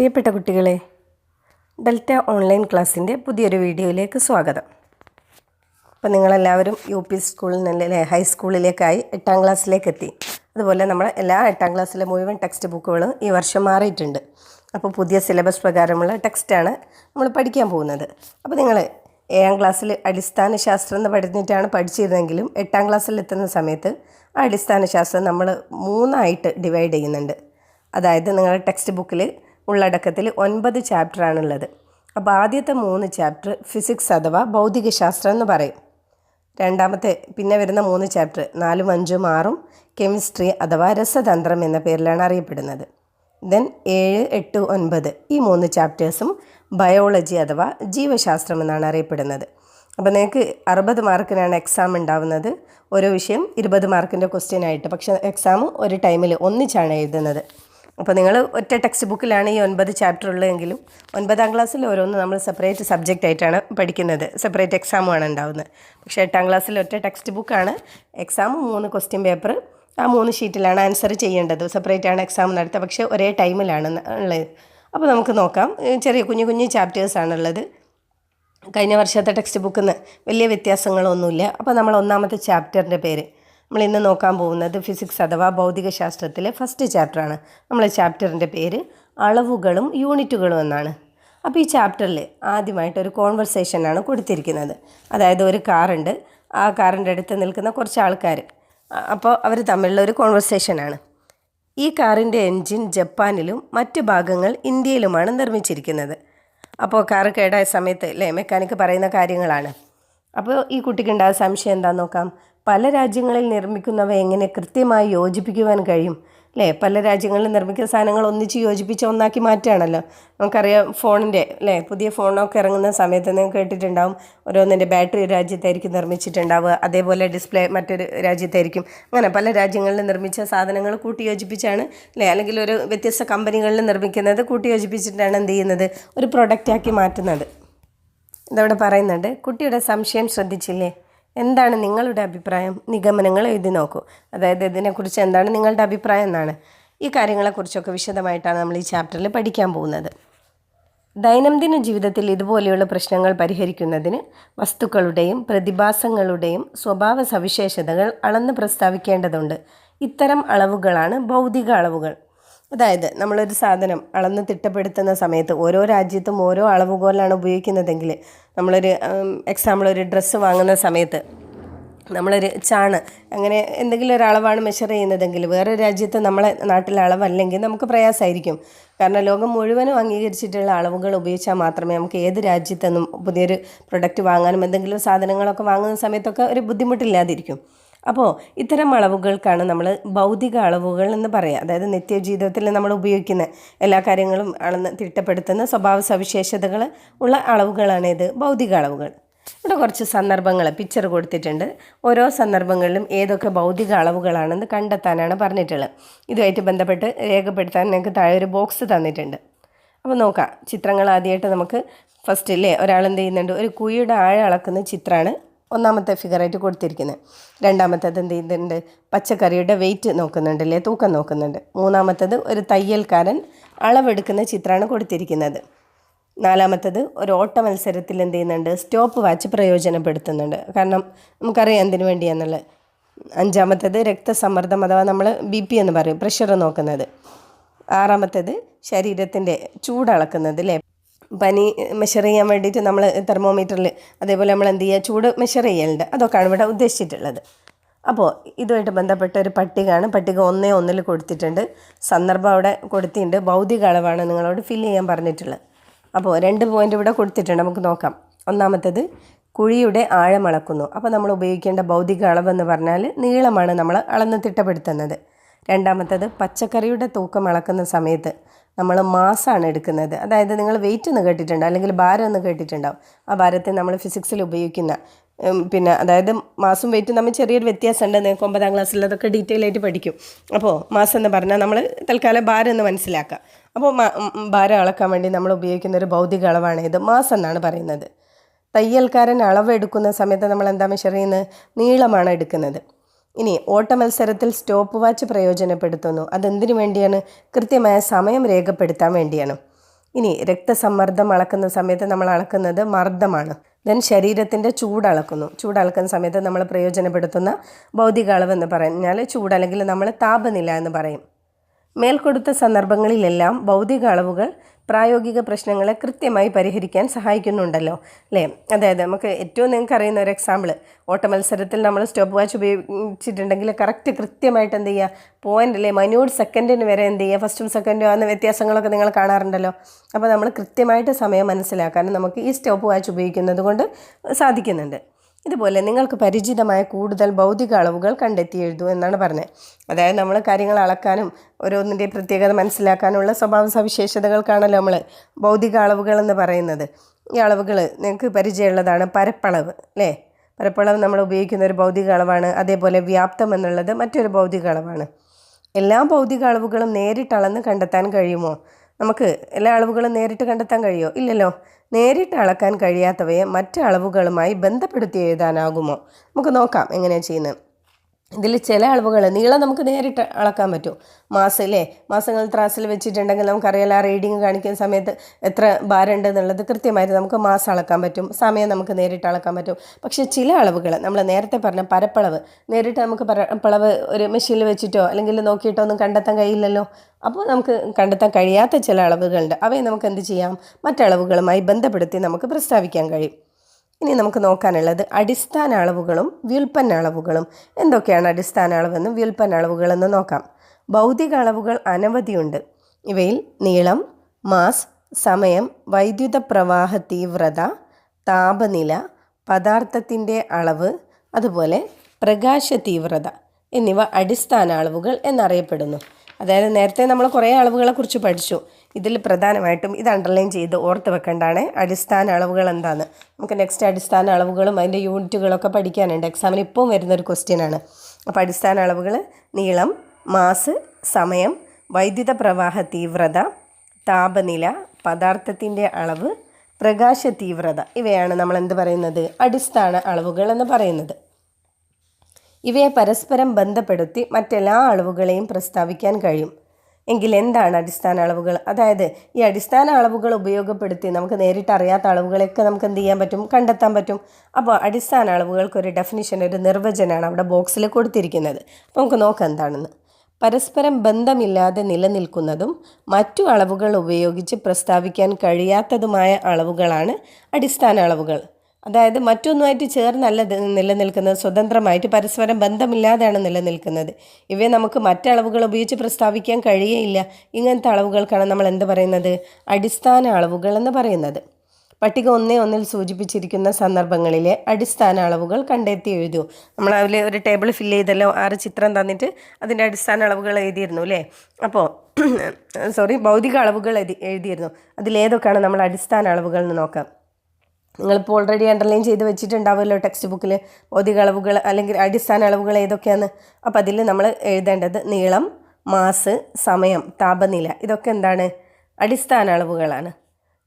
പ്രിയപ്പെട്ട കുട്ടികളെ delta online ക്ലാസ്സിന്റെ പുതിയൊരു വീഡിയോയിലേക്ക് സ്വാഗതം. അപ്പോൾ നിങ്ങളെല്ലാവരും യു പി സ്കൂളിൽ നിന്നല്ലേ ഹൈസ്കൂളിലേക്കായി എട്ടാം ക്ലാസ്സിലേക്ക് എത്തി അതുപോലെ നമ്മൾ എല്ലാ എട്ടാം ക്ലാസ്സിലെ മുഴുവൻ ടെക്സ്റ്റ് ബുക്കുകളും ഈ വർഷം മാറിയിട്ടുണ്ട്. അപ്പോൾ പുതിയ സിലബസ് പ്രകാരമുള്ള ടെക്സ്റ്റാണ് നമ്മൾ പഠിക്കാൻ പോകുന്നത്. അപ്പോൾ നിങ്ങൾ ഏഴാം ക്ലാസ്സിൽ അടിസ്ഥാന ശാസ്ത്രം എന്ന് പഠിച്ചിട്ടാണ് പഠിച്ചിരുന്നെങ്കിലും എട്ടാം ക്ലാസ്സിൽ എത്തുന്ന സമയത്ത് ആ അടിസ്ഥാന ശാസ്ത്രം നമ്മൾ മൂന്നായിട്ട് ഡിവൈഡ് ചെയ്യുന്നുണ്ട്. അതായത് നിങ്ങളുടെ ടെക്സ്റ്റ് ബുക്കിൽ ഉള്ളടക്കത്തിൽ ഒൻപത് ചാപ്റ്ററാണുള്ളത്. അപ്പോൾ ആദ്യത്തെ മൂന്ന് ചാപ്റ്റർ ഫിസിക്സ് അഥവാ ഭൗതികശാസ്ത്രം എന്ന് പറയും. രണ്ടാമത്തെ പിന്നെ വരുന്ന മൂന്ന് ചാപ്റ്റർ നാലും അഞ്ചും ആറും കെമിസ്ട്രി അഥവാ രസതന്ത്രം എന്ന പേരിലാണ് അറിയപ്പെടുന്നത്. ദെൻ ഏഴ് എട്ട് ഒൻപത് ഈ മൂന്ന് ചാപ്റ്റേഴ്സും ബയോളജി അഥവാ ജീവശാസ്ത്രം എന്നാണ് അറിയപ്പെടുന്നത്. അപ്പോൾ നിങ്ങൾക്ക് അറുപത് മാർക്കിനാണ് എക്സാം ഉണ്ടാവുന്നത്. ഓരോ വിഷയം ഇരുപത് മാർക്കിന്റെ ക്വസ്റ്റ്യൻ ആയിട്ട്. പക്ഷേ എക്സാം ഒരു ടൈമിൽ ഒന്നിച്ചാണ് എഴുതുന്നത്. അപ്പോൾ നിങ്ങൾ ഒറ്റ ടെക്സ്റ്റ് ബുക്കിലാണ് ഈ ഒൻപത് ചാപ്റ്റർ ഉള്ളതെങ്കിലും ഒൻപതാം ക്ലാസ്സിൽ ഓരോന്ന് നമ്മൾ സെപ്പറേറ്റ് സബ്ജക്റ്റ് ആയിട്ടാണ് പഠിക്കുന്നത്. സെപ്പറേറ്റ് എക്സാമുമാണ് ഉണ്ടാവുന്നത്. പക്ഷേ എട്ടാം ക്ലാസ്സിൽ ഒറ്റ ടെക്സ്റ്റ് ബുക്കാണ് എക്സാം മൂന്ന് ക്വസ്റ്റ്യൻ പേപ്പർ ആ മൂന്ന് ഷീറ്റിലാണ് ആൻസർ ചെയ്യേണ്ടത്. സെപ്പറേറ്റ് ആണ് എക്സാം നടത്തുക. പക്ഷേ ഒരേ ടൈമിലാണ് ഉള്ളത്. അപ്പോൾ നമുക്ക് നോക്കാം. ചെറിയ കുഞ്ഞു കുഞ്ഞു ചാപ്റ്റേഴ്സാണുള്ളത് കഴിഞ്ഞ വർഷത്തെ ടെക്സ്റ്റ് ബുക്കിൽ നിന്ന് വലിയ വ്യത്യാസങ്ങളൊന്നുമില്ല. അപ്പോൾ നമ്മൾ ഒന്നാമത്തെ ചാപ്റ്ററിന്റെ പേര് നമ്മൾ ഇന്ന് നോക്കാൻ പോകുന്നത് ഫിസിക്സ് അഥവാ ഭൗതികശാസ്ത്രത്തിലെ ഫസ്റ്റ് ചാപ്റ്ററാണ് നമ്മളെ ചാപ്റ്ററിന്റെ പേര് അളവുകളും യൂണിറ്റുകളും എന്നാണ്. അപ്പോൾ ഈ ചാപ്റ്ററിൽ ആദ്യമായിട്ട് ഒരു കോൺവെർസേഷനാണ് കൊടുത്തിരിക്കുന്നത്. അതായത് ഒരു കാറുണ്ട് ആ കാറിന്റെ അടുത്ത് നിൽക്കുന്ന കുറച്ച് ആൾക്കാർ അപ്പോൾ അവർ തമ്മിലുള്ള ഒരു കോൺവെർസേഷനാണ് ഈ കാറിന്റെ എൻജിൻ ജപ്പാനിലും മറ്റ് ഭാഗങ്ങൾ ഇന്ത്യയിലുമാണ് നിർമ്മിച്ചിരിക്കുന്നത്. അപ്പോൾ കാറ് കേടായ സമയത്ത് അല്ലേ മെക്കാനിക്ക് പറയുന്ന കാര്യങ്ങളാണ്. അപ്പോൾ ഈ കുട്ടിക്ക് ഉണ്ടായ സംശയം എന്താണെന്ന് നോക്കാം. പല രാജ്യങ്ങളിൽ നിർമ്മിക്കുന്നവ എങ്ങനെ കൃത്യമായി യോജിപ്പിക്കുവാൻ കഴിയും? അല്ലേ പല രാജ്യങ്ങളിൽ നിർമ്മിക്കുന്ന സാധനങ്ങൾ ഒന്നിച്ച് യോജിപ്പിച്ച് ഒന്നാക്കി മാറ്റുകയാണല്ലോ. നമുക്കറിയാം ഫോണിന്റെ അല്ലേ പുതിയ ഫോണൊക്കെ ഇറങ്ങുന്ന സമയത്ത് നിങ്ങൾ കേട്ടിട്ടുണ്ടാവും. ഓരോന്നിന്റെ ബാറ്ററി രാജ്യത്തായിരിക്കും നിർമ്മിച്ചിട്ടുണ്ടാവുക. അതേപോലെ ഡിസ്പ്ലേ മറ്റൊരു രാജ്യത്തായിരിക്കും. അങ്ങനെ പല രാജ്യങ്ങളിൽ നിർമ്മിച്ച സാധനങ്ങൾ കൂട്ടി യോജിപ്പിച്ചാണ് അല്ലേ അല്ലെങ്കിൽ ഒരു വ്യത്യസ്ത കമ്പനികളിൽ നിർമ്മിക്കുന്നത് കൂട്ടി യോജിപ്പിച്ചിട്ടാണ് എന്ത് ചെയ്യുന്നത്? ഒരു പ്രൊഡക്റ്റാക്കി മാറ്റുന്നത്. ഇതവിടെ പറയുന്നുണ്ട്. കുട്ടിയുടെ സംശയം ശ്രദ്ധിച്ചില്ലേ? എന്താണ് നിങ്ങളുടെ അഭിപ്രായം? നിഗമനങ്ങൾ എഴുതി നോക്കൂ. അതായത് ഇതിനെക്കുറിച്ച് എന്താണ് നിങ്ങളുടെ അഭിപ്രായം എന്നാണ്. ഈ കാര്യങ്ങളെക്കുറിച്ചൊക്കെ വിശദമായിട്ടാണ് നമ്മൾ ഈ ചാപ്റ്ററിൽ പഠിക്കാൻ പോകുന്നത്. ദൈനംദിന ജീവിതത്തിൽ ഇതുപോലെയുള്ള പ്രശ്നങ്ങൾ പരിഹരിക്കുന്നതിന് വസ്തുക്കളുടെയും പ്രതിഭാസങ്ങളുടെയും സ്വഭാവ സവിശേഷതകൾ അളന്ന് പ്രസ്താവിക്കേണ്ടതുണ്ട്. ഇത്തരം അളവുകളാണ് ഭൗതിക അളവുകൾ. അതായത് നമ്മളൊരു സാധനം അളന്ന് തിട്ടപ്പെടുത്തുന്ന സമയത്ത് ഓരോ രാജ്യത്തും ഓരോ അളവുകോലാണ് ഉപയോഗിക്കുന്നതെങ്കിൽ നമ്മളൊരു എക്സാമ്പിൾ ഒരു ഡ്രസ്സ് വാങ്ങുന്ന സമയത്ത് നമ്മളൊരു ചാണ് അങ്ങനെ എന്തെങ്കിലും ഒരു അളവാണ് മെഷർ ചെയ്യുന്നതെങ്കിൽ വേറെ രാജ്യത്ത് നമ്മളെ നാട്ടിലെ അളവല്ലെങ്കിൽ നമുക്ക് പ്രയാസമായിരിക്കും. കാരണം ലോകം മുഴുവനും അംഗീകരിച്ചിട്ടുള്ള അളവുകൾ ഉപയോഗിച്ചാൽ മാത്രമേ നമുക്ക് ഏത് രാജ്യത്തെന്നും പുതിയൊരു പ്രൊഡക്റ്റ് വാങ്ങാനും എന്തെങ്കിലും സാധനങ്ങളൊക്കെ വാങ്ങുന്ന സമയത്തൊക്കെ ഒരു ബുദ്ധിമുട്ടില്ലാതിരിക്കും. അപ്പോൾ ഇത്തരം അളവുകൾക്കാണ് നമ്മൾ ഭൗതിക അളവുകൾ എന്ന് പറയുക അതായത് നിത്യജീവിതത്തിൽ നമ്മൾ ഉപയോഗിക്കുന്ന എല്ലാ കാര്യങ്ങളും അളന്ന് തിട്ടപ്പെടുത്തുന്ന സ്വഭാവ സവിശേഷതകൾ ഉള്ള അളവുകളാണ് ഇത് ഭൗതിക അളവുകൾ. ഇവിടെ കുറച്ച് സന്ദർഭങ്ങൾ പിക്ചർ കൊടുത്തിട്ടുണ്ട്. ഓരോ സന്ദർഭങ്ങളിലും ഏതൊക്കെ ഭൗതിക അളവുകളാണെന്ന് കണ്ടെത്താനാണ് പറഞ്ഞിട്ടുള്ളത്. ഇതുമായിട്ട് ബന്ധപ്പെട്ട് രേഖപ്പെടുത്താൻ ഞങ്ങൾക്ക് താഴെ ഒരു ബോക്സ് തന്നിട്ടുണ്ട്. അപ്പോൾ നോക്കാം ചിത്രങ്ങൾ ആദ്യമായിട്ട് നമുക്ക് ഫസ്റ്റ് അല്ലേ ഒരാൾ എന്ത് ചെയ്യുന്നുണ്ട്? ഒരു കുഴിയുടെ ആഴം അളക്കുന്ന ചിത്രമാണ് ഒന്നാമത്തെ ഫിഗറായിട്ട് കൊടുത്തിരിക്കുന്നത് രണ്ടാമത്തേത് എന്ത് ചെയ്യുന്നുണ്ട്? പച്ചക്കറിയുടെ വെയിറ്റ് നോക്കുന്നുണ്ട് അല്ലേ? തൂക്കം നോക്കുന്നുണ്ട്. മൂന്നാമത്തത് ഒരു തയ്യൽക്കാരൻ അളവെടുക്കുന്ന ചിത്രമാണ് കൊടുത്തിരിക്കുന്നത്. നാലാമത്തത് ഒരു ഓട്ട മത്സരത്തിൽ എന്ത് ചെയ്യുന്നുണ്ട്? സ്റ്റോപ്പ് വാച്ച് പ്രയോജനപ്പെടുത്തുന്നുണ്ട്. കാരണം നമുക്കറിയാം എന്തിനു വേണ്ടിയാന്നുള്ളത്. അഞ്ചാമത്തേത് രക്തസമ്മർദ്ദം അഥവാ നമ്മൾ ബി പി എന്ന് പറയും. പ്രഷർ നോക്കുന്നത്. ആറാമത്തേത് ശരീരത്തിന്റെ ചൂടളക്കുന്നത് അല്ലേ? പനി മെഷർ ചെയ്യാൻ വേണ്ടിയിട്ട് നമ്മൾ തെർമോമീറ്ററിൽ അതേപോലെ നമ്മൾ എന്ത് ചെയ്യുക? ചൂട് മെഷർ ചെയ്യലുണ്ട്. അതൊക്കെയാണ് ഇവിടെ ഉദ്ദേശിച്ചിട്ടുള്ളത്. അപ്പോൾ ഇതുമായിട്ട് ബന്ധപ്പെട്ട ഒരു പട്ടികയാണ്. പട്ടിക ഒന്നേ ഒന്നിൽ കൊടുത്തിട്ടുണ്ട്. സന്ദർഭം അവിടെ കൊടുത്തിട്ടുണ്ട്. ഭൗതിക അളവാണ് നിങ്ങളോട് ഫില്ല് ചെയ്യാൻ പറഞ്ഞിട്ടുള്ളത്. അപ്പോൾ രണ്ട് പോയിന്റ് ഇവിടെ കൊടുത്തിട്ടുണ്ട്. നമുക്ക് നോക്കാം. ഒന്നാമത്തേത് കുഴിയുടെ ആഴം അളക്കുന്നു. അപ്പോൾ നമ്മൾ ഉപയോഗിക്കേണ്ട ഭൗതിക അളവെന്ന് പറഞ്ഞാൽ നീളമാണ് നമ്മൾ അളന്ന് തിട്ടപ്പെടുത്തുന്നത്. രണ്ടാമത്തേത് പച്ചക്കറിയുടെ തൂക്കം അളക്കുന്ന സമയത്ത് നമ്മൾ മാസ്സാണ് എടുക്കുന്നത്. അതായത് നിങ്ങൾ വെയിറ്റ് എന്ന് കേട്ടിട്ടുണ്ട് അല്ലെങ്കിൽ ഭാരം എന്ന് കേട്ടിട്ടുണ്ടാവും. ആ ഭാരത്തെ നമ്മൾ ഫിസിക്സിൽ ഉപയോഗിക്കുന്ന പിന്നെ അതായത് മാസം വെയിറ്റ് നമ്മൾ ചെറിയൊരു വ്യത്യാസമുണ്ട്. നിങ്ങൾക്ക് ഒമ്പതാം ക്ലാസ്സിൽ അതൊക്കെ ഡീറ്റെയിൽ ആയിട്ട് പഠിക്കും. അപ്പോൾ മാസം എന്ന് പറഞ്ഞാൽ നമ്മൾ തൽക്കാലം ഭാരം എന്ന് മനസ്സിലാക്കാം അപ്പോൾ ഭാരം അളക്കാൻ വേണ്ടി നമ്മൾ ഉപയോഗിക്കുന്ന ഒരു ഭൗതിക അളവാണ് ഇത്. മാസം എന്നാണ് പറയുന്നത്. തയ്യൽക്കാരൻ അളവ് എടുക്കുന്ന സമയത്ത് നമ്മൾ എന്താ മെഷർ ചെയ്യുന്നത്? നീളമാണ് എടുക്കുന്നത്. ഇനി ഓട്ട മത്സരത്തിൽ സ്റ്റോപ്പ് വാച്ച് പ്രയോജനപ്പെടുത്തുന്നു. അതെന്തിനു വേണ്ടിയാണ്? കൃത്യമായ സമയം രേഖപ്പെടുത്താൻ വേണ്ടിയാണ്. ഇനി രക്തസമ്മർദ്ദം അളക്കുന്ന സമയത്ത് നമ്മൾ അളക്കുന്നത് മർദ്ദമാണ്. ദെൻ ശരീരത്തിന്റെ ചൂടളക്കുന്നു ചൂടളക്കുന്ന സമയത്ത് നമ്മൾ പ്രയോജനപ്പെടുത്തുന്ന ഭൗതിക അളവെന്ന് പറഞ്ഞാൽ ചൂട് അല്ലെങ്കിൽ നമ്മൾ താപനില എന്ന് പറയും. മേൽക്കൊടുത്ത സന്ദർഭങ്ങളിലെല്ലാം ഭൗതിക അളവുകൾ പ്രായോഗിക പ്രശ്നങ്ങളെ കൃത്യമായി പരിഹരിക്കാൻ സഹായിക്കുന്നുണ്ടല്ലോ അല്ലേ? അതായത് നമുക്ക് ഏറ്റവും നിങ്ങൾക്ക് അറിയുന്ന ഒരു എക്സാമ്പിൾ ഓട്ടമത്സരത്തിൽ നമ്മൾ സ്റ്റോപ്പ് വാച്ച് ഉപയോഗിച്ചിട്ടുണ്ടെങ്കിൽ കറക്റ്റ് കൃത്യമായിട്ട് എന്ത് ചെയ്യുക? പോയിന്റ് അല്ലേ? മൈന്യൂട്ട് സെക്കൻഡിന് വരെ എന്ത് ചെയ്യുക? ഫസ്റ്റും സെക്കൻഡും ആകുന്ന വ്യത്യാസങ്ങളൊക്കെ നിങ്ങൾ കാണാറുണ്ടല്ലോ. അപ്പോൾ നമ്മൾ കൃത്യമായിട്ട് സമയം മനസ്സിലാക്കാനും നമുക്ക് ഈ സ്റ്റോപ്പ് വാച്ച് ഉപയോഗിക്കുന്നത് കൊണ്ട് സാധിക്കുന്നുണ്ട്. ഇതുപോലെ നിങ്ങൾക്ക് പരിചിതമായ കൂടുതൽ ഭൗതിക അളവുകൾ കണ്ടെത്തി എഴുതൂ എന്നാണ് പറഞ്ഞത്. അതായത് നമ്മൾ കാര്യങ്ങൾ അളക്കാനും ഓരോന്നിന്റെ പ്രത്യേകത മനസ്സിലാക്കാനുള്ള സ്വഭാവ സവിശേഷതകൾക്കാണല്ലോ നമ്മൾ ഭൗതിക അളവുകൾ എന്ന് പറയുന്നത്. ഈ അളവുകൾ നിങ്ങൾക്ക് പരിചയമുള്ളതാണ് പരപ്പളവ് അല്ലേ? പരപ്പളവ് നമ്മൾ ഉപയോഗിക്കുന്ന ഒരു ഭൗതിക അളവാണ്. അതേപോലെ വ്യാപ്തം എന്നുള്ളത് മറ്റൊരു ഭൗതിക അളവാണ്. എല്ലാ ഭൗതിക അളവുകളും നേരിട്ടളന്ന് കണ്ടെത്താൻ കഴിയുമോ? നമുക്ക് എല്ലാ അളവുകളും നേരിട്ട് കണ്ടെത്താൻ കഴിയുമോ ഇല്ലല്ലോ. നേരിട്ട് അളക്കാൻ കഴിയാത്തവയെ മറ്റ് അളവുകളുമായി ബന്ധപ്പെടുത്തി എഴുതാനാകുമോ? നമുക്ക് നോക്കാം എങ്ങനെയാണ് ചെയ്യുന്നത്. ഇതിൽ ചില അളവുകൾ നീളം നമുക്ക് നേരിട്ട് അളക്കാൻ പറ്റും. മാസം അല്ലേ? മാസങ്ങൾ ത്രാസിൽ വെച്ചിട്ടുണ്ടെങ്കിൽ നമുക്കറിയാലോ ആ റീഡിങ് കാണിക്കുന്ന സമയത്ത് എത്ര ഭാരമുണ്ട് എന്നുള്ളത് കൃത്യമായിട്ട് നമുക്ക് മാസം അളക്കാൻ പറ്റും. സമയം നമുക്ക് നേരിട്ട് അളക്കാൻ പറ്റും. പക്ഷേ ചില അളവുകൾ നമ്മൾ നേരത്തെ പറഞ്ഞ പരപ്പളവ് നേരിട്ട് നമുക്ക് പരപ്പളവ് ഒരു മെഷീനിൽ വെച്ചിട്ടോ അല്ലെങ്കിൽ നോക്കിയിട്ടോ ഒന്നും കണ്ടെത്താൻ കഴിയില്ലല്ലോ. അപ്പോൾ നമുക്ക് കണ്ടെത്താൻ കഴിയാത്ത ചില അളവുകളുണ്ട്. അവയെ നമുക്ക് എന്ത് ചെയ്യാം? മറ്റളവുകളുമായി ബന്ധപ്പെടുത്തി നമുക്ക് പ്രസ്താവിക്കാൻ കഴിയും. ഇനി നമുക്ക് നോക്കാനുള്ളത് അടിസ്ഥാന അളവുകളും വ്യുൽപ്പന്ന അളവുകളും. എന്തൊക്കെയാണ് അടിസ്ഥാന അളവെന്നും വ്യുൽപ്പന്ന അളവുകളെന്നും നോക്കാം. ഭൗതിക അളവുകൾ അനവധിയുണ്ട് ഇവയിൽ നീളം മാസ് സമയം വൈദ്യുത പ്രവാഹ തീവ്രത താപനില പദാർത്ഥത്തിന്റെ അളവ് അതുപോലെ പ്രകാശ തീവ്രത എന്നിവ അടിസ്ഥാന അളവുകൾ എന്നറിയപ്പെടുന്നു. അതായത് നേരത്തെ നമ്മൾ കുറേ അളവുകളെക്കുറിച്ച് പഠിച്ചു. ഇതിൽ പ്രധാനമായിട്ടും ഇത് അണ്ടർലൈൻ ചെയ്ത് ഓർത്ത് വെക്കേണ്ടതാണ്. അടിസ്ഥാന അളവുകൾ എന്താണ് നമുക്ക് നെക്സ്റ്റ് അടിസ്ഥാന അളവുകളും അതിന്റെ യൂണിറ്റുകളൊക്കെ പഠിക്കാനുണ്ട്. എക്സാമിന് ഇപ്പോൾ വരുന്നൊരു ക്വസ്റ്റ്യനാണ് അപ്പോൾ അടിസ്ഥാന അളവുകൾ നീളം മാസ് സമയം വൈദ്യുത പ്രവാഹ തീവ്രത താപനില പദാർത്ഥത്തിന്റെ അളവ് പ്രകാശ തീവ്രത. ഇവയാണ് നമ്മൾ എന്ത് പറയുന്നത്? അടിസ്ഥാന അളവുകൾ എന്ന് പറയുന്നത്. ഇവയെ പരസ്പരം ബന്ധപ്പെടുത്തി മറ്റെല്ലാ അളവുകളെയും പ്രസ്താവിക്കാൻ കഴിയും. എങ്കിൽ എന്താണ് അടിസ്ഥാന അളവുകൾ? അതായത് ഈ അടിസ്ഥാന അളവുകൾ ഉപയോഗപ്പെടുത്തി നമുക്ക് നേരിട്ട് അറിയാത്ത അളവുകളെയൊക്കെ നമുക്ക് എന്ത് ചെയ്യാൻ പറ്റും? കണ്ടെത്താൻ പറ്റും. അപ്പോൾ അടിസ്ഥാന അളവുകൾക്ക് ഒരു ഡെഫിനിഷൻ ഒരു നിർവചനമാണ് അവിടെ ബോക്സിൽ കൊടുത്തിരിക്കുന്നത്. അപ്പോൾ നമുക്ക് നോക്കാം എന്താണെന്ന്. പരസ്പരം ബന്ധമില്ലാതെ നിലനിൽക്കുന്നതും മറ്റു അളവുകൾ ഉപയോഗിച്ച് പ്രസ്താവിക്കാൻ കഴിയാത്തതുമായ അളവുകളാണ് അടിസ്ഥാന അളവുകൾ. അതായത് മറ്റൊന്നുമായിട്ട് ചേർന്നല്ല നിലനിൽക്കുന്നത് സ്വതന്ത്രമായിട്ട് പരസ്പരം ബന്ധമില്ലാതെയാണ് നിലനിൽക്കുന്നത്. ഇവയെ നമുക്ക് മറ്റളവുകൾ ഉപയോഗിച്ച് പ്രസ്താവിക്കാൻ കഴിയയില്ല. ഇങ്ങനത്തെ അളവുകൾക്കാണ് നമ്മൾ എന്ത് പറയുന്നത്? അടിസ്ഥാന അളവുകൾ എന്ന് പറയുന്നത്. പട്ടിക ഒന്നേ ഒന്നിൽ സൂചിപ്പിച്ചിരിക്കുന്ന സന്ദർഭങ്ങളിലെ അടിസ്ഥാന അളവുകൾ കണ്ടെത്തി എഴുതൂ. നമ്മൾ അതിൽ ഒരു ടേബിൾ ഫില്ല് ചെയ്തല്ലോ ആറ് ചിത്രം തന്നിട്ട് അതിന്റെ അടിസ്ഥാന അളവുകൾ എഴുതിയിരുന്നു അല്ലേ? അപ്പോൾ സോറി ഭൗതിക അളവുകൾ എഴുതി എഴുതിയിരുന്നു. അതിലേതൊക്കെയാണ് നമ്മൾ അടിസ്ഥാന അളവുകൾ എന്ന് നോക്കാം? നിങ്ങളിപ്പോൾ ഓൾറെഡി അണ്ടർലൈൻ ചെയ്ത് വെച്ചിട്ടുണ്ടാവുമല്ലോ ടെക്സ്റ്റ് ബുക്കിൽ ഭൗതിക അളവുകൾ അല്ലെങ്കിൽ അടിസ്ഥാന അളവുകൾ ഏതൊക്കെയാണ്? അപ്പോൾ അതിൽ നമ്മൾ എഴുതേണ്ടത് നീളം മാസ് സമയം താപനില. ഇതൊക്കെ എന്താണ്? അടിസ്ഥാന അളവുകളാണ്.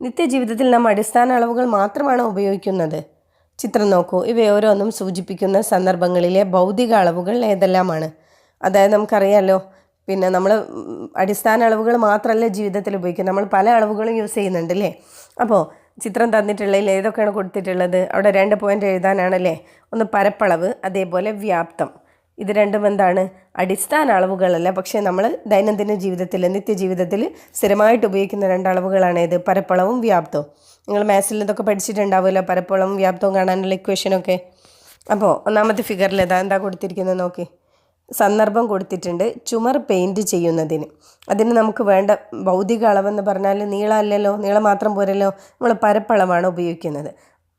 നിത്യജീവിതത്തിൽ നാം അടിസ്ഥാന അളവുകൾ മാത്രമാണ് ഉപയോഗിക്കുന്നത്? ചിത്രം നോക്കൂ. ഇവയോരോന്നും സൂചിപ്പിക്കുന്ന സന്ദർഭങ്ങളിലെ ഭൗതിക അളവുകൾ ഏതെല്ലാമാണ്? അതായത് നമുക്കറിയാമല്ലോ പിന്നെ നമ്മൾ അടിസ്ഥാന അളവുകൾ മാത്രമല്ല ജീവിതത്തിൽ ഉപയോഗിക്കുന്നത്. നമ്മൾ പല അളവുകളും യൂസ് ചെയ്യുന്നുണ്ട് അല്ലേ അപ്പോൾ ചിത്രം തന്നിട്ടുള്ളതിൽ ഏതൊക്കെയാണ് കൊടുത്തിട്ടുള്ളത്? അവിടെ രണ്ട് പോയിന്റ് എഴുതാനാണല്ലേ? ഒന്ന് പരപ്പളവ് അതേപോലെ വ്യാപ്തം. ഇത് രണ്ടും എന്താണ്? അടിസ്ഥാന അളവുകളല്ല. പക്ഷേ നമ്മൾ ദൈനംദിന ജീവിതത്തിൽ നിത്യജീവിതത്തിൽ സ്ഥിരമായിട്ട് ഉപയോഗിക്കുന്ന രണ്ട് അളവുകളാണ് ഇത് പരപ്പളവും വ്യാപ്തവും. നിങ്ങൾ മാത്സിൽ ഇതൊക്കെ പഠിച്ചിട്ടുണ്ടാവുമല്ലോ? പരപ്പളവും വ്യാപ്തവും കാണാനുള്ള ഇക്വേഷനൊക്കെ അപ്പോൾ ഒന്നാമത്തെ ഫിഗറിൽ ഇതാ എന്താ കൊടുത്തിരിക്കുന്നത്? നോക്കി. സന്ദർഭം കൊടുത്തിട്ടുണ്ട് ചുമർ പെയിന്റ് ചെയ്യുന്നതിന്. അതിന് നമുക്ക് വേണ്ട ഭൗതിക അളവെന്ന് പറഞ്ഞാൽ നീളമല്ലല്ലോ നീളം മാത്രം പോരല്ലോ നമ്മൾ പരപ്പളവാണ് ഉപയോഗിക്കുന്നത്.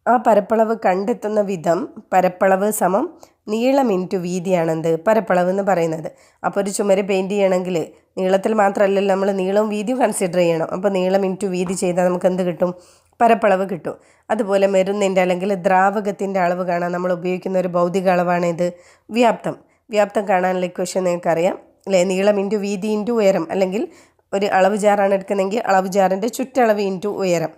ആ പരപ്പളവ് കണ്ടെത്തുന്ന വിധം പരപ്പളവ് സമം നീളം ഇന്റു വീതിയാണെന്ത്? പരപ്പളവ് എന്ന് പറയുന്നത്. അപ്പോൾ ഒരു ചുമര് പെയിന്റ് ചെയ്യണമെങ്കിൽ നീളത്തിൽ മാത്രമല്ലല്ലോ നമ്മൾ നീളവും വീതിയും കൺസിഡർ ചെയ്യണം. അപ്പോൾ നീളം ഇന്റു വീതി ചെയ്താൽ നമുക്ക് എന്ത് കിട്ടും? പരപ്പളവ് കിട്ടും. അതുപോലെ മരുന്നിന്റെ അല്ലെങ്കിൽ ദ്രാവകത്തിന്റെ അളവ് കാണാൻ നമ്മൾ ഉപയോഗിക്കുന്ന ഒരു ഭൗതിക അളവാണ് ഇത്. വ്യാപ്തം. വ്യാപ്തം കാണാനുള്ള ഇക്വേഷൻ നിങ്ങൾക്കറിയാം. അല്ലേ നീളം ഇന്റു വീതി ഇന്റു ഉയരം. അല്ലെങ്കിൽ ഒരു അളവ് ജാറാണ് എടുക്കുന്നതെങ്കിൽ അളവ് ജാറിന്റെ ചുറ്റളവ് ഇന്റു ഉയരം.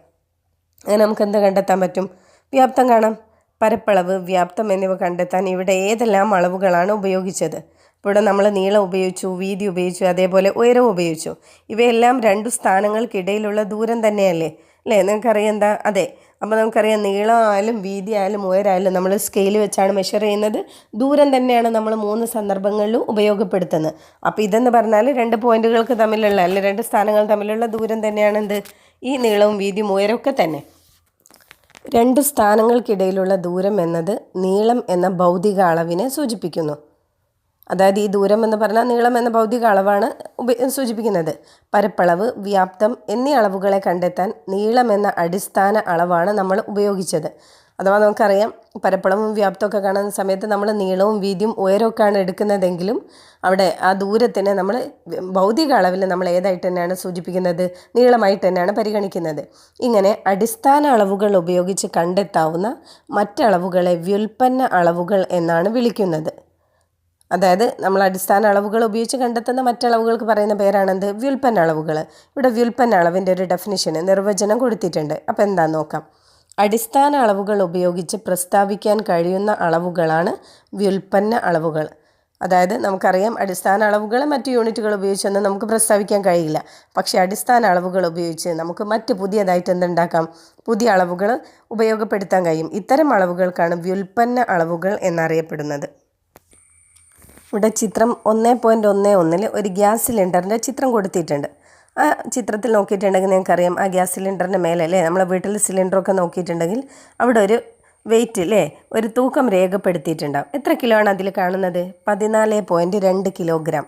അങ്ങനെ നമുക്ക് എന്ത് കണ്ടെത്താൻ പറ്റും? വ്യാപ്തം കാണാം. പരപ്പളവ് വ്യാപ്തം എന്നിവ കണ്ടെത്താൻ ഇവിടെ ഏതെല്ലാം അളവുകളാണ് ഉപയോഗിച്ചത്? ഇവിടെ നമ്മൾ നീളം ഉപയോഗിച്ചു വീതി ഉപയോഗിച്ചു അതേപോലെ ഉയരവും ഉപയോഗിച്ചു. ഇവയെല്ലാം രണ്ടു സ്ഥാനങ്ങൾക്കിടയിലുള്ള ദൂരം തന്നെയല്ലേ? അല്ലേ നിങ്ങൾക്കറിയാം എന്താ? അതെ. അപ്പോൾ നമുക്കറിയാം നീളമായാലും വീതി ആയാലും ഉയരായാലും നമ്മൾ സ്കെയിൽ വെച്ചാണ് മെഷർ ചെയ്യുന്നത്. ദൂരം തന്നെയാണ് നമ്മൾ മൂന്ന് സന്ദർഭങ്ങളിലും ഉപയോഗപ്പെടുത്തുന്നത്. അപ്പോൾ ഇതെന്ന് പറഞ്ഞാൽ രണ്ട് പോയിന്റുകൾക്ക് തമ്മിലുള്ള അല്ലെ രണ്ട് സ്ഥാനങ്ങൾ തമ്മിലുള്ള ദൂരം തന്നെയാണ് എന്ത്? ഈ നീളവും വീതിയും ഉയരമൊക്കെ തന്നെ. രണ്ട് സ്ഥാനങ്ങൾക്കിടയിലുള്ള ദൂരം എന്നത് നീളം എന്ന ഭൗതിക അളവിനെ സൂചിപ്പിക്കുന്നു. അതായത് ഈ ദൂരം എന്ന് പറഞ്ഞാൽ നീളം എന്ന ഭൗതിക അളവാണ് സൂചിപ്പിക്കുന്നത്. പരപ്പളവ് വ്യാപ്തം എന്നീ അളവുകളെ കണ്ടെത്താൻ നീളം എന്ന അടിസ്ഥാന അളവാണ് നമ്മൾ ഉപയോഗിച്ചത്. അഥവാ നമുക്കറിയാം പരപ്പളവും വ്യാപ്തമൊക്കെ കാണുന്ന സമയത്ത് നമ്മൾ നീളവും വീതിയും ഉയരമൊക്കെയാണ് എടുക്കുന്നതെങ്കിലും അവിടെ ആ ദൂരത്തിനെ നമ്മൾ ഭൗതിക അളവിൽ നമ്മൾ ഏതായിട്ട് തന്നെയാണ് സൂചിപ്പിക്കുന്നത്? നീളമായിട്ട് തന്നെയാണ് പരിഗണിക്കുന്നത്. ഇങ്ങനെ അടിസ്ഥാന അളവുകൾ ഉപയോഗിച്ച് കണ്ടെത്താവുന്ന മറ്റളവുകളെ വ്യുൽപ്പന്ന അളവുകൾ എന്നാണ് വിളിക്കുന്നത്. അതായത് നമ്മൾ അടിസ്ഥാന അളവുകൾ ഉപയോഗിച്ച് കണ്ടെത്തുന്ന മറ്റളവുകൾക്ക് പറയുന്ന പേരാണെന്ത്? വ്യുൽപ്പന്ന അളവുകൾ ഇവിടെ വ്യുൽപ്പന്ന അളവിന്റെ ഒരു ഡെഫിനിഷന് നിർവചനം കൊടുത്തിട്ടുണ്ട്. അപ്പോൾ എന്താ നോക്കാം. അടിസ്ഥാന അളവുകൾ ഉപയോഗിച്ച് പ്രസ്താവിക്കാൻ കഴിയുന്ന അളവുകളാണ് വ്യുൽപ്പന്ന അളവുകൾ. അതായത് നമുക്കറിയാം അടിസ്ഥാന അളവുകൾ മറ്റ് യൂണിറ്റുകൾ ഉപയോഗിച്ചൊന്നും നമുക്ക് പ്രസ്താവിക്കാൻ കഴിയില്ല. പക്ഷേ അടിസ്ഥാന അളവുകൾ ഉപയോഗിച്ച് നമുക്ക് മറ്റ് പുതിയതായിട്ട് എന്തുണ്ടാക്കാം? പുതിയ അളവുകൾ ഉപയോഗപ്പെടുത്താൻ കഴിയും. ഇത്തരം അളവുകൾക്കാണ് വ്യുൽപ്പന്ന അളവുകൾ എന്നറിയപ്പെടുന്നത്. ഇവിടെ ചിത്രം ഒന്ന് പോയിന്റ് ഒന്ന് ഒന്നിൽ ഒരു ഗ്യാസ് സിലിണ്ടറിന്റെ ചിത്രം കൊടുത്തിട്ടുണ്ട്. ആ ചിത്രത്തിൽ നോക്കിയിട്ടുണ്ടെങ്കിൽ നിങ്ങൾക്കറിയാം ആ ഗ്യാസ് സിലിണ്ടറിന്റെ മേലെ അല്ലേ നമ്മളെ വീട്ടിൽ സിലിണ്ടറൊക്കെ നോക്കിയിട്ടുണ്ടെങ്കിൽ അവിടെ ഒരു വെയിറ്റ് അല്ലേ ഒരു തൂക്കം രേഖപ്പെടുത്തിയിട്ടുണ്ടാവും. എത്ര കിലോ ആണ് അതിൽ കാണുന്നത്? പതിനാല് പോയിന്റ് രണ്ട് കിലോഗ്രാം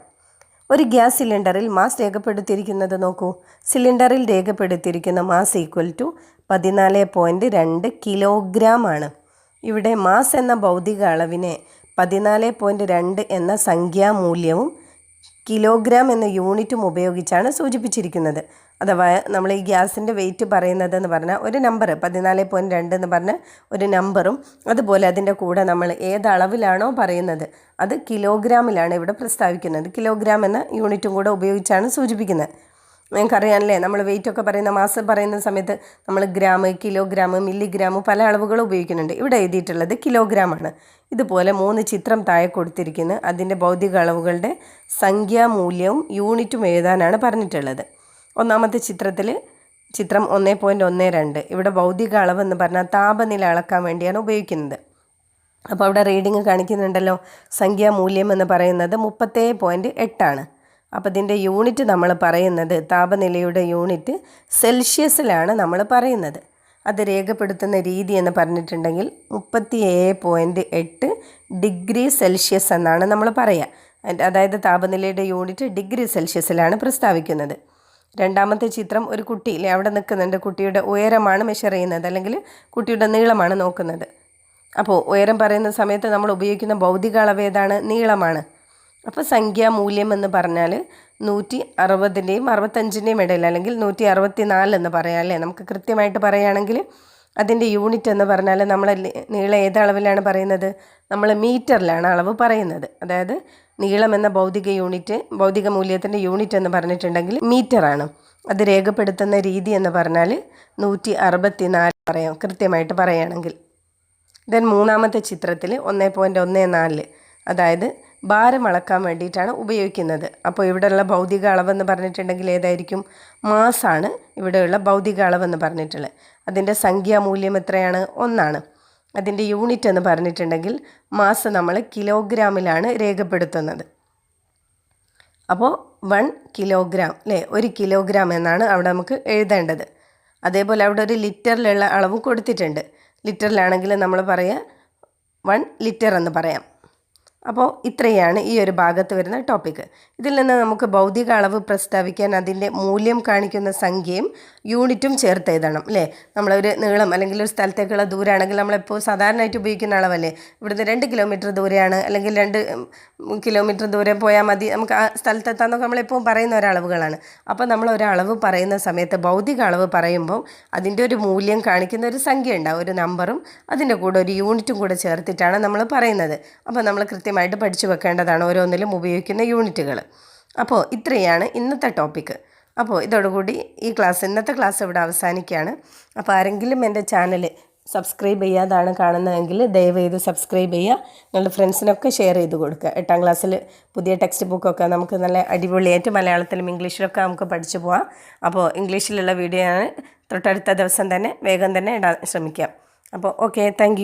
ഒരു ഗ്യാസ് സിലിണ്ടറിൽ മാസ് രേഖപ്പെടുത്തിയിരിക്കുന്നത് നോക്കൂ. സിലിണ്ടറിൽ രേഖപ്പെടുത്തിയിരിക്കുന്ന മാസ് ഈക്വൽ ടു പതിനാല് പോയിന്റ് രണ്ട് കിലോഗ്രാം ആണ്. ഇവിടെ മാസ് എന്ന ഭൗതിക അളവിനെ പതിനാല് പോയിന്റ് രണ്ട് എന്ന സംഖ്യാമൂല്യവും കിലോഗ്രാം എന്ന യൂണിറ്റും ഉപയോഗിച്ചാണ് സൂചിപ്പിച്ചിരിക്കുന്നത്. അഥവാ നമ്മൾ ഈ ഗ്യാസിന്റെ വെയിറ്റ് പറയുന്നത് എന്ന് പറഞ്ഞാൽ ഒരു നമ്പർ പതിനാല് പോയിന്റ് രണ്ട് എന്ന് പറഞ്ഞാൽ ഒരു നമ്പറും അതുപോലെ അതിന്റെ കൂടെ നമ്മൾ ഏത് അളവിലാണോ പറയുന്നത് അത് കിലോഗ്രാമിലാണ് ഇവിടെ പ്രസ്താവിക്കുന്നത്. കിലോഗ്രാം എന്ന യൂണിറ്റും കൂടെ ഉപയോഗിച്ചാണ് സൂചിപ്പിക്കുന്നത്. നിങ്ങൾക്കറിയാമല്ലേ നമ്മൾ വെയിറ്റ് ഒക്കെ പറയുന്ന മാസം പറയുന്ന സമയത്ത് നമ്മൾ ഗ്രാം കിലോഗ്രാം മില്ലിഗ്രാം പല അളവുകൾ ഉപയോഗിക്കുന്നുണ്ട്. ഇവിടെ എഴുതിയിട്ടുള്ളത് കിലോഗ്രാമാണ് ഇതുപോലെ മൂന്ന് ചിത്രം താഴെ കൊടുത്തിരിക്കുന്നു. അതിന്റെ ഭൗതിക അളവുകളുടെ സംഖ്യാ മൂല്യവും യൂണിറ്റും എഴുതാനാണ് പറഞ്ഞിട്ടുള്ളത്. ഒന്നാമത്തെ ചിത്രത്തിൽ ചിത്രം ഒന്നേ പോയിന്റ് ഒന്ന് രണ്ട്. ഇവിടെ ഭൗതിക അളവ് എന്ന് പറഞ്ഞാൽ താപനില അളക്കാൻ വേണ്ടിയാണ് ഉപയോഗിക്കുന്നത്. അപ്പോൾ അവിടെ റീഡിങ് കാണിക്കുന്നുണ്ടല്ലോ. സംഖ്യാ മൂല്യം എന്ന് പറയുന്നത് മുപ്പത്തേ പോയിന്റ് എട്ടാണ് അപ്പോൾ ഇതിന്റെ യൂണിറ്റ് നമ്മൾ പറയുന്നത് താപനിലയുടെ യൂണിറ്റ് സെൽഷ്യസിലാണ് നമ്മൾ പറയുന്നത്. അത് രേഖപ്പെടുത്തുന്ന രീതി എന്ന് പറഞ്ഞിട്ടുണ്ടെങ്കിൽ മുപ്പത്തി ഏഴ് പോയിന്റ് എട്ട് ഡിഗ്രി സെൽഷ്യസ് എന്നാണ് നമ്മൾ പറയുക അതായത് താപനിലയുടെ യൂണിറ്റ് ഡിഗ്രി സെൽഷ്യസിലാണ് പ്രസ്താവിക്കുന്നത്. രണ്ടാമത്തെ ചിത്രം ഒരു കുട്ടി അല്ലെ അവിടെ നിൽക്കുന്നുണ്ട്. കുട്ടിയുടെ ഉയരമാണ് മെഷർ ചെയ്യുന്നത് അല്ലെങ്കിൽ കുട്ടിയുടെ നീളമാണ് നോക്കുന്നത്. അപ്പോൾ ഉയരം പറയുന്ന സമയത്ത് നമ്മൾ ഉപയോഗിക്കുന്ന ഭൗതിക അളവ് ഏതാണ്? നീളമാണ്. അപ്പോൾ സംഖ്യാമൂല്യം എന്ന് പറഞ്ഞാൽ നൂറ്റി അറുപതിന്റെയും അറുപത്തഞ്ചിന്റെയും ഇടയിൽ അല്ലെങ്കിൽ നൂറ്റി അറുപത്തി നാല് എന്ന് പറയാം അല്ലേ? നമുക്ക് കൃത്യമായിട്ട് പറയുകയാണെങ്കിൽ അതിന്റെ യൂണിറ്റ് എന്ന് പറഞ്ഞാൽ നമ്മൾ നീളം ഏത് അളവിലാണ് പറയുന്നത്? നമ്മൾ മീറ്ററിലാണ് അളവ് പറയുന്നത്. അതായത് നീളം എന്ന ഭൗതിക യൂണിറ്റ് ഭൗതിക മൂല്യത്തിന്റെ യൂണിറ്റ് എന്ന് പറഞ്ഞിട്ടുണ്ടെങ്കിൽ മീറ്ററാണ്. അത് രേഖപ്പെടുത്തുന്ന രീതി എന്ന് പറഞ്ഞാൽ നൂറ്റി അറുപത്തി നാല് പറയാം കൃത്യമായിട്ട് പറയുകയാണെങ്കിൽ. ദെൻ മൂന്നാമത്തെ ചിത്രത്തിൽ ഒന്ന് പോയിന്റ് ഒന്ന് നാല് അതായത് ഭാരം അളക്കാൻ വേണ്ടിയിട്ടാണ് ഉപയോഗിക്കുന്നത്. അപ്പോൾ ഇവിടെയുള്ള ഭൗതിക അളവെന്ന് പറഞ്ഞിട്ടുണ്ടെങ്കിൽ ഏതായിരിക്കും? മാസാണ് ഇവിടെയുള്ള ഭൗതിക അളവെന്ന് പറഞ്ഞിട്ടുള്ളത്. അതിന്റെ സംഖ്യാമൂല്യം എത്രയാണ്? ഒന്നാണ്. അതിന്റെ യൂണിറ്റ് എന്ന് പറഞ്ഞിട്ടുണ്ടെങ്കിൽ മാസ് നമ്മൾ കിലോഗ്രാമിലാണ് രേഖപ്പെടുത്തുന്നത്. അപ്പോൾ വൺ കിലോഗ്രാം അല്ലേ? ഒരു കിലോഗ്രാം എന്നാണ് അവിടെ നമുക്ക് എഴുതേണ്ടത്. അതേപോലെ അവിടെ ഒരു ലിറ്ററിലുള്ള അളവ് കൊടുത്തിട്ടുണ്ട്. ലിറ്ററിലാണെങ്കിൽ നമ്മൾ പറയുക വൺ ലിറ്റർ എന്ന് പറയാം. അപ്പോൾ ഇത്രയാണ് ഈ ഒരു ഭാഗത്ത് വരുന്ന ടോപ്പിക്ക് ഇതിൽ നിന്ന് നമുക്ക് ഭൗതിക അളവ് പ്രസ്താവിക്കാൻ അതിന്റെ മൂല്യം കാണിക്കുന്ന സംഖ്യയും യൂണിറ്റും ചേർത്ത് എഴുതണം അല്ലേ? നമ്മളൊരു നീളം അല്ലെങ്കിൽ ഒരു സ്ഥലത്തേക്കുള്ള ദൂരമാണെങ്കിൽ നമ്മളെപ്പോൾ സാധാരണയായിട്ട് ഉപയോഗിക്കുന്ന അളവല്ലേ? ഇവിടുന്ന് രണ്ട് കിലോമീറ്റർ ദൂരെയാണ് അല്ലെങ്കിൽ രണ്ട് കിലോമീറ്റർ ദൂരെ പോയാൽ മതി. നമുക്ക് ആ സ്ഥലത്തെത്താന്നൊക്കെ നമ്മളെപ്പോൾ പറയുന്ന ഒരളവുകളാണ്. അപ്പോൾ നമ്മൾ ഒരളവ് പറയുന്ന സമയത്ത് ഭൗതിക അളവ് പറയുമ്പോൾ അതിന്റെ ഒരു മൂല്യം കാണിക്കുന്ന ഒരു സംഖ്യ ഉണ്ടാവും. ഒരു നമ്പറും അതിന്റെ കൂടെ ഒരു യൂണിറ്റും കൂടെ ചേർത്തിട്ടാണ് നമ്മൾ പറയുന്നത്. അപ്പോൾ നമ്മൾ കൃത്യമായിട്ട് പഠിച്ചു വെക്കേണ്ടതാണ് ഓരോന്നിലും ഉപയോഗിക്കുന്ന യൂണിറ്റുകൾ. അപ്പോൾ ഇത്രയാണ് ഇന്നത്തെ ടോപ്പിക്ക്. അപ്പോൾ ഇതോടുകൂടി ഈ ക്ലാസ് ഇന്നത്തെ ക്ലാസ് ഇവിടെ അവസാനിക്കുകയാണ്. അപ്പോൾ ആരെങ്കിലും എന്റെ ചാനൽ സബ്സ്ക്രൈബ് ചെയ്യാതാണ് കാണുന്നതെങ്കിൽ ദയവ് ചെയ്ത് സബ്സ്ക്രൈബ് ചെയ്യുക. നിങ്ങളുടെ ഫ്രണ്ട്സിനൊക്കെ ഷെയർ ചെയ്ത് കൊടുക്കുക. എട്ടാം ക്ലാസ്സിൽ പുതിയ ടെക്സ്റ്റ് ബുക്കൊക്കെ നമുക്ക് നല്ല അടിപൊളിയായിട്ട് മലയാളത്തിലും ഇംഗ്ലീഷിലൊക്കെ നമുക്ക് പഠിച്ചു പോവാം. അപ്പോൾ ഇംഗ്ലീഷിലുള്ള വീഡിയോ ആണ് തൊട്ടടുത്ത ദിവസം തന്നെ വേഗം തന്നെ ഇടാൻ ശ്രമിക്കാം. അപ്പോൾ ഓക്കെ താങ്ക്